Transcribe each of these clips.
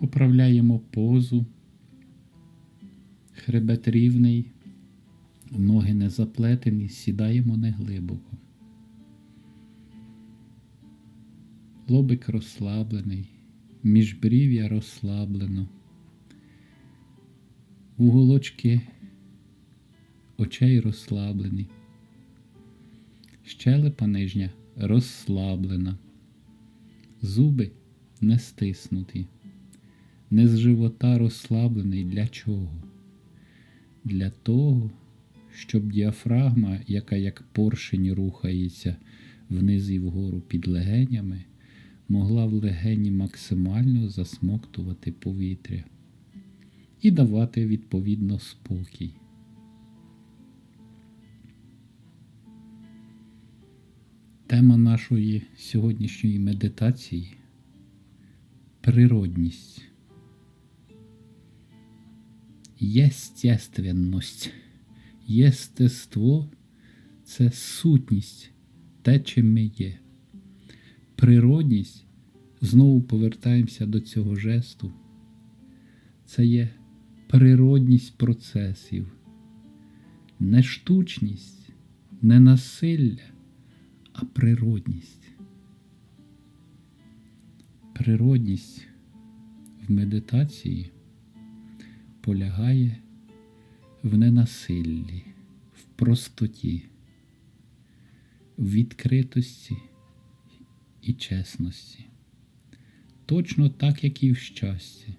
Поправляємо позу. Хребет рівний, ноги не заплетені, сідаємо неглибоко. Лобик розслаблений, міжбрів'я розслаблено. Вуголочки очей розслаблені. Щелепа нижня розслаблена. Зуби не стиснуті. Низ живота розслаблений для чого? Для того, щоб діафрагма, яка як поршень рухається вниз і вгору під легенями, могла в легені максимально засмоктувати повітря і давати відповідно спокій. Тема нашої сьогоднішньої медитації природність. Єстественність. Єстество це сутність, те, чим ми є. Природність, знову повертаємося до цього жесту. Це є природність процесів, не штучність, не насилля, а природність. Природність в медитації полягає в ненасиллі, в простоті, в відкритості і чесності. Точно так, як і в щасті,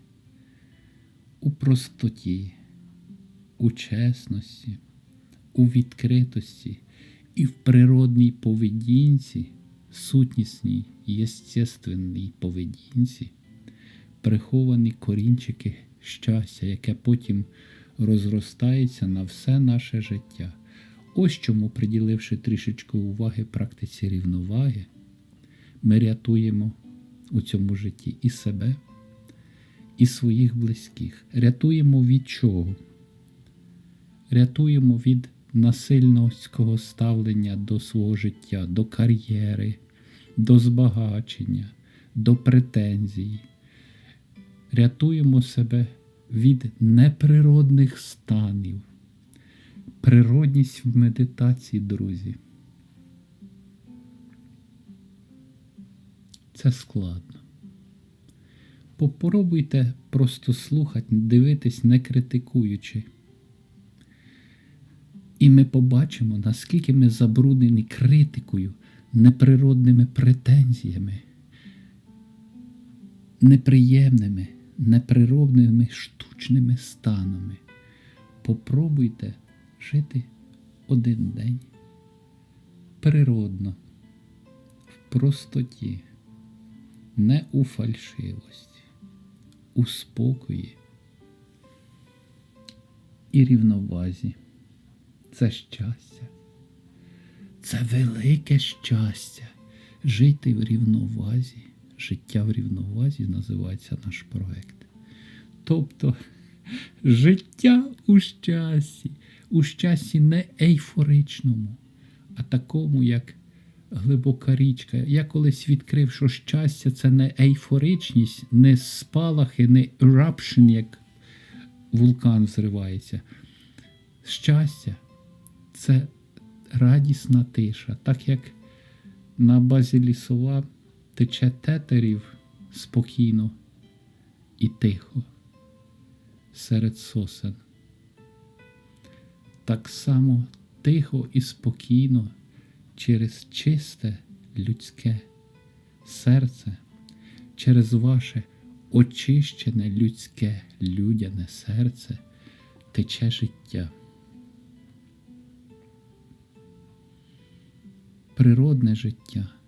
у простоті, у чесності, у відкритості і в природній поведінці, сутнісній, єстественній поведінці, приховані корінчики щастя, яке потім розростається на все наше життя. Ось чому, приділивши трішечки уваги практиці рівноваги, ми рятуємо у цьому житті і себе, і своїх близьких. Рятуємо від чого? Рятуємо від насильницького ставлення до свого життя, до кар'єри, до збагачення, до претензій. Рятуємо себе від неприродних станів. Природність в медитації, друзі. Це складно. Попробуйте просто слухати, дивитись, не критикуючи. І ми побачимо, наскільки ми забруднені критикою, неприродними претензіями, неприємними, неприродними штучними станами. Попробуйте жити один день природно, в простоті, не у фальшивості, у спокої і рівновазі. Це щастя. Це велике щастя. Жити в рівновазі. Життя в рівновазі називається наш проект. Тобто життя у щасті, у щасті не ейфоричному, а такому, як глибока річка. Я колись відкрив, що щастя це не ейфоричність, не спалахи, не eruption, як вулкан зривається. Щастя це радісна тиша, так як на базі лісова тече тетерів спокійно і тихо серед сосен. Так само тихо і спокійно через чисте людське серце, через ваше очищене людське людяне серце тече життя. Природне життя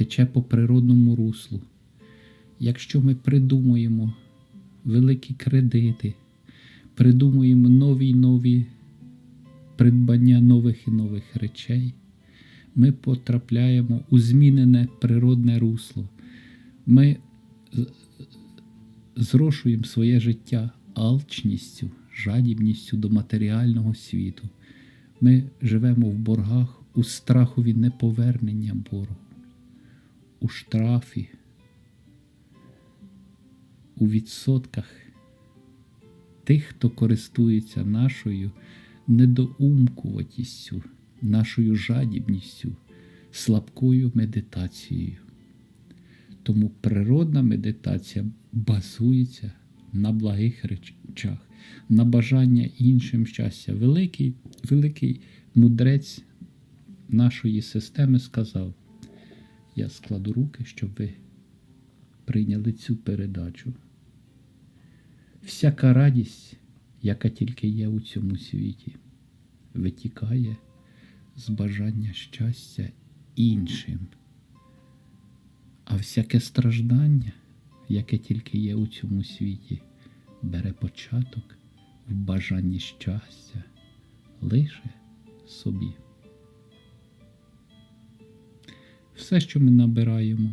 тече по природному руслу. Якщо ми придумуємо великі кредити, придумуємо нові й нові придбання нових і нових речей, ми потрапляємо у змінене природне русло. Ми зрошуємо своє життя алчністю, жадібністю до матеріального світу. Ми живемо в боргах у страхові неповернення боргу, у штрафі, у відсотках тих, хто користується нашою недоумкуватістю, нашою жадібністю, слабкою медитацією. Тому природна медитація базується на благих речах, на бажання іншим щастя. Великий, великий мудрець нашої системи сказав: я складу руки, щоб ви прийняли цю передачу. Всяка радість, яка тільки є у цьому світі, витікає з бажання щастя іншим. А всяке страждання, яке тільки є у цьому світі, бере початок в бажанні щастя лише собі. Все, що ми набираємо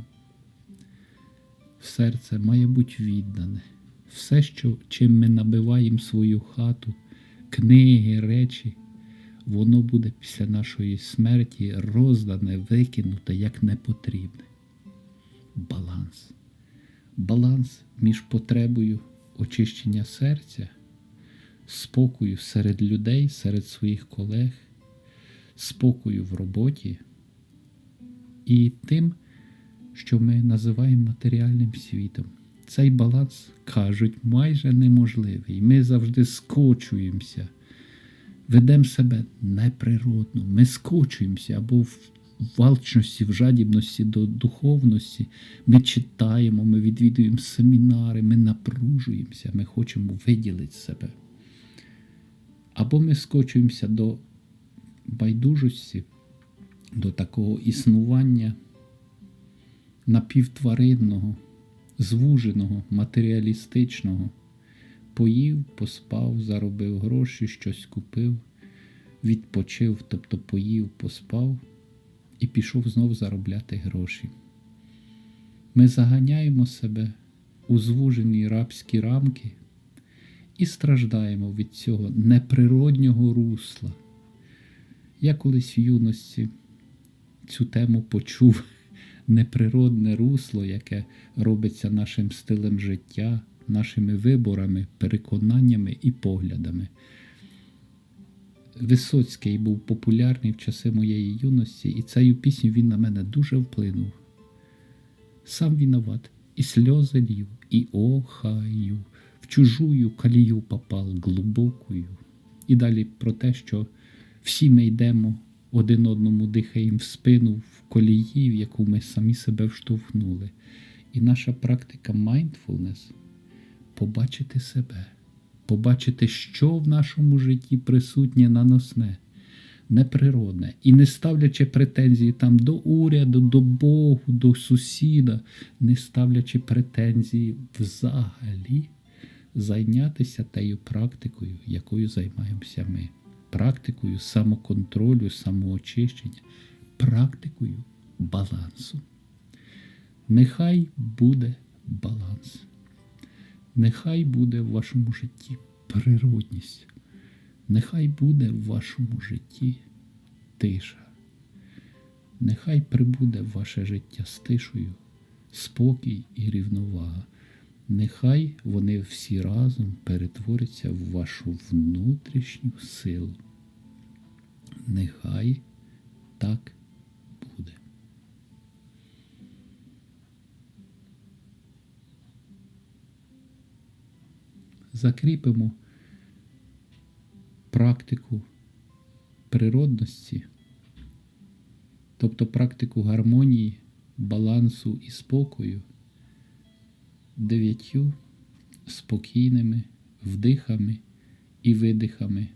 в серце, має бути віддане. Все, що, чим ми набиваємо свою хату, книги, речі, воно буде після нашої смерті роздане, викинуте як непотрібне. Баланс. Баланс між потребою очищення серця, спокою серед людей, серед своїх колег, спокою в роботі і тим, що ми називаємо матеріальним світом. Цей баланс, кажуть, майже неможливий. Ми завжди скочуємося, ведемо себе неприродно, ми скочуємося або в валчності, в жадібності до духовності. Ми читаємо, ми відвідуємо семінари, ми напружуємося, ми хочемо виділити себе. Або ми скочуємося до байдужості, до такого існування напівтваринного, звуженого, матеріалістичного. Поїв, поспав, заробив гроші, щось купив, відпочив, тобто поїв, поспав і пішов знов заробляти гроші. Ми заганяємо себе у звужені рабські рамки і страждаємо від цього неприроднього русла. Я колись в юності цю тему почув неприродне русло, яке робиться нашим стилем життя, нашими виборами, переконаннями і поглядами. Висоцький був популярний в часи моєї юності, і цею пісню він на мене дуже вплинув. Сам виноват, і сльози лью, і охаю, в чужую калію попал глибокою. І далі про те, що всі ми йдемо один одному дихаємо в спину в колії, в яку ми самі себе вштовхнули. І наша практика mindfulness побачити себе, побачити, що в нашому житті присутнє наносне, неприродне. І не ставлячи претензії там до уряду, до Богу, до сусіда, не ставлячи претензії взагалі зайнятися тією практикою, якою займаємося ми практикою самоконтролю, самоочищення, практикою балансу. Нехай буде баланс. Нехай буде в вашому житті природність. Нехай буде в вашому житті тиша. Нехай прибуде в ваше життя з тишою, спокій і рівновага. Нехай вони всі разом перетворяться в вашу внутрішню силу. Нехай так буде. Закріпимо практику природності, тобто практику гармонії, балансу і спокою дев'ятью спокійними вдихами і видихами,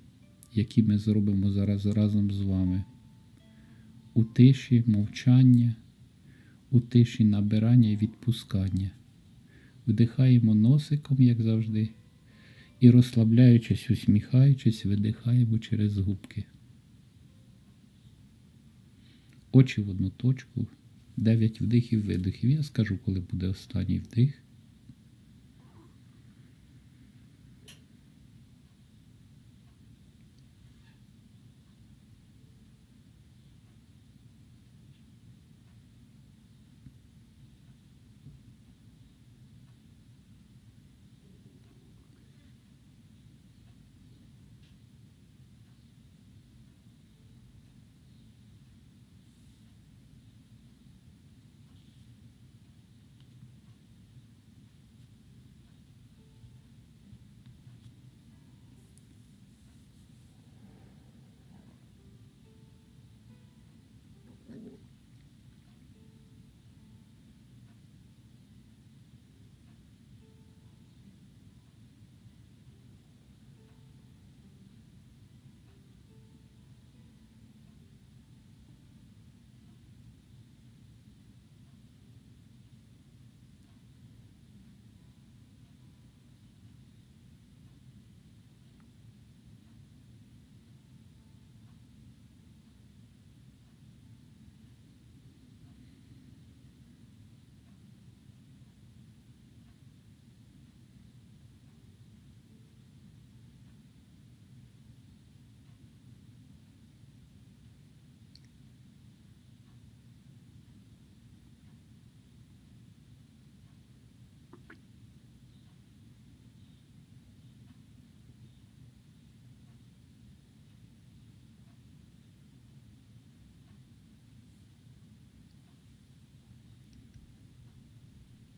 які ми зробимо зараз разом з вами. У тиші мовчання, у тиші набирання і відпускання. Вдихаємо носиком, як завжди, і розслабляючись, усміхаючись, видихаємо через губки. Очі в одну точку, дев'ять вдихів, видихів. Я скажу, коли буде останній вдих.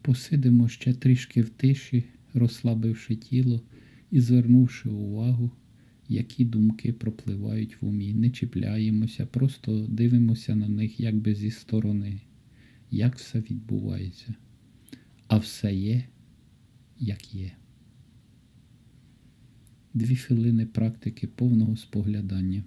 Посидимо ще трішки в тиші, розслабивши тіло і звернувши увагу, які думки пропливають в умі. Не чіпляємося, просто дивимося на них якби зі сторони, як все відбувається. А все є, як є. Дві хвилини практики повного споглядання.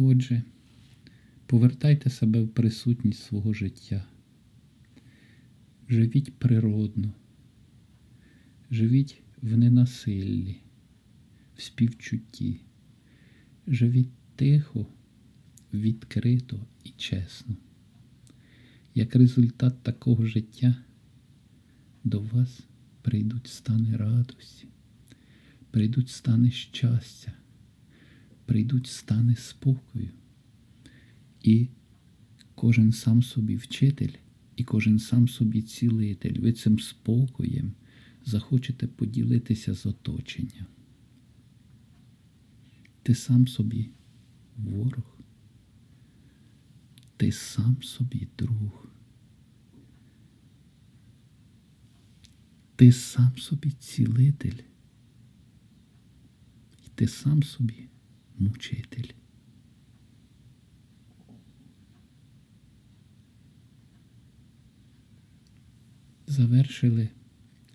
Отже, повертайте себе в присутність свого життя. Живіть природно, живіть в ненасиллі, в співчутті, живіть тихо, відкрито і чесно. Як результат такого життя до вас прийдуть стани радості, прийдуть стани щастя прийдуть стани спокою. І кожен сам собі вчитель, і кожен сам собі цілитель. Ви цим спокоєм захочете поділитися з оточенням. Ти сам собі ворог, ти сам собі друг. Ти сам собі цілитель, і ти сам собі мучитель. Завершили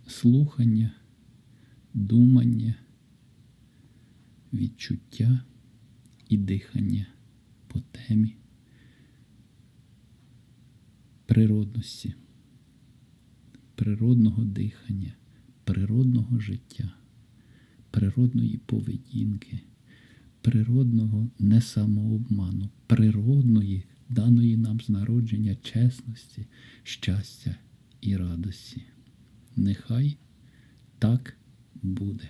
слухання, думання, відчуття і дихання по темі природності, природного дихання, природного життя, природної поведінки природного не самообману, природної, даної нам з народження чесності, щастя і радості. Нехай так буде.